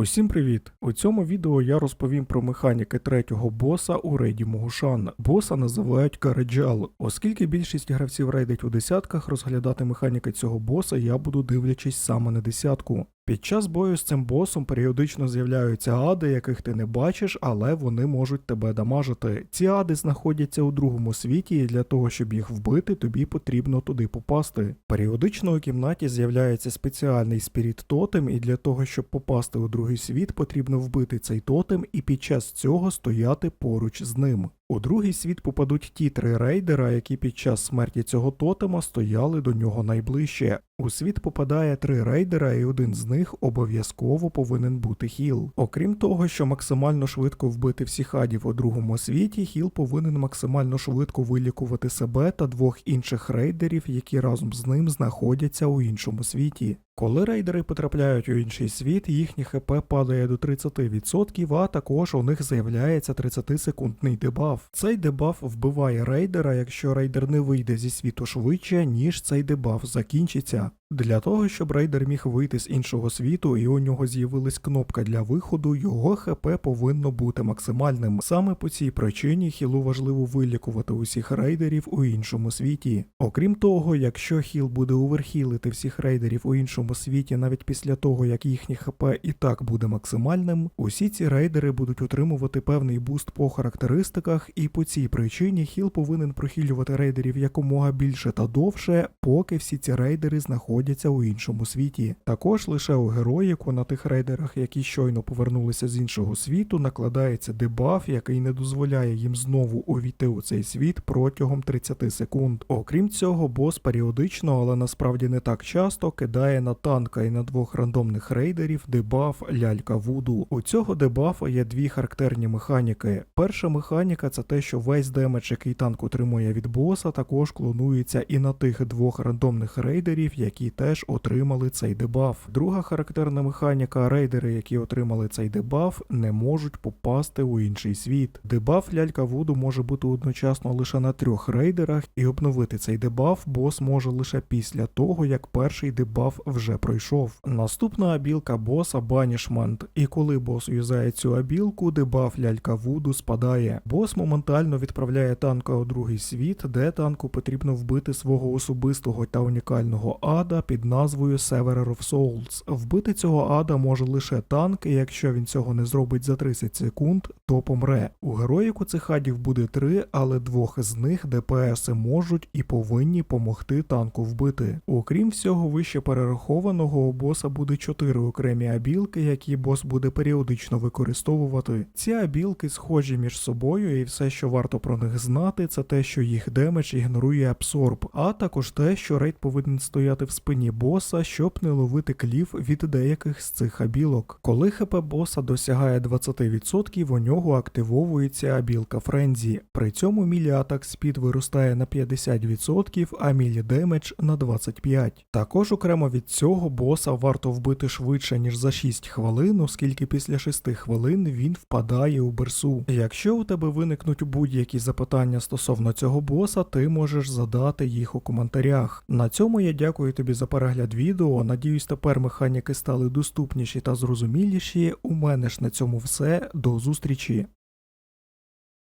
Усім привіт! У цьому відео я розповім про механіки третього боса у рейді Могушан. Боса називають Караджал. Оскільки більшість гравців рейдить у десятках, розглядати механіки цього боса я буду дивлячись саме на десятку. Під час бою з цим босом періодично з'являються ади, яких ти не бачиш, але вони можуть тебе дамажити. Ці ади знаходяться у другому світі, і для того, щоб їх вбити, тобі потрібно туди попасти. Періодично у кімнаті з'являється спеціальний спіріт тотем, і для того, щоб попасти у другий світ, потрібно вбити цей тотем і під час цього стояти поруч з ним. У другий світ попадуть ті три рейдера, які під час смерті цього тотема стояли до нього найближче. У світ попадає три рейдера, і один з них обов'язково повинен бути хіл. Окрім того, що максимально швидко вбити всіх адів у другому світі, хіл повинен максимально швидко вилікувати себе та двох інших рейдерів, які разом з ним знаходяться у іншому світі. Коли рейдери потрапляють у інший світ, їхнє ХП падає до 30%, а також у них з'являється 30-секундний дебаф. Цей дебаф вбиває рейдера, якщо рейдер не вийде зі світу швидше, ніж цей дебаф закінчиться. Для того, щоб рейдер міг вийти з іншого світу і у нього з'явилась кнопка для виходу, його ХП повинно бути максимальним. Саме по цій причині хілу важливо вилікувати усіх рейдерів у іншому світі. Окрім того, якщо хіл буде оверхілити всіх рейдерів у іншому світі навіть після того, як їхнє ХП і так буде максимальним, усі ці рейдери будуть отримувати певний буст по характеристиках, і по цій причині хіл повинен прохилювати рейдерів якомога більше та довше, поки всі ці рейдери знаходяться у іншому світі. Також лише у героїку на тих рейдерах, які щойно повернулися з іншого світу, накладається дебаф, який не дозволяє їм знову увійти у цей світ протягом 30 секунд. Окрім цього, бос періодично, але насправді не так часто, кидає на танка і на двох рандомних рейдерів дебаф лялька Вуду. У цього дебафа є дві характерні механіки. Перша механіка це те, що весь демедж, який танк отримує від боса, також клонується і на тих двох рандомних рейдерів, які теж отримали цей дебаф. Друга характерна механіка рейдери, які отримали цей дебаф, не можуть попасти у інший світ. Дебаф лялька Вуду може бути одночасно лише на трьох рейдерах, і обновити цей дебаф бос може лише після того, як перший дебаф вже пройшов. Наступна абілка боса Банішмент, і коли бос юзає цю абілку, дебаф лялька Вуду спадає. Бос моментально відправляє танка у другий світ, де танку потрібно вбити свого особистого та унікального ада під назвою Severer of Souls. Вбити цього ада може лише танк, і якщо він цього не зробить за 30 секунд, то помре. У героїку цих адів буде три, але двох з них ДПСи можуть і повинні помогти танку вбити. Окрім всього вище перерахованого, у боса буде чотири окремі абілки, які бос буде періодично використовувати. Ці абілки схожі між собою, і все, що варто про них знати, це те, що їх демедж ігнорує абсорб, а також те, що рейд повинен стояти в спині боса, щоб не ловити клів від деяких з цих абілок. Коли ХП боса досягає 20%, у нього активовується абілка Френзі. При цьому мілі атак спід виростає на 50%, а мілі демедж на 25%. Також окремо від цього боса варто вбити швидше, ніж за 6 хвилин, оскільки після 6 хвилин він впадає у берсу. Якщо у тебе виникнуть будь-які запитання стосовно цього боса, ти можеш задати їх у коментарях. На цьому я дякую тобі за перегляд відео. Надіюсь, тепер механіки стали доступніші та зрозуміліші. У мене ж на цьому все. До зустрічі.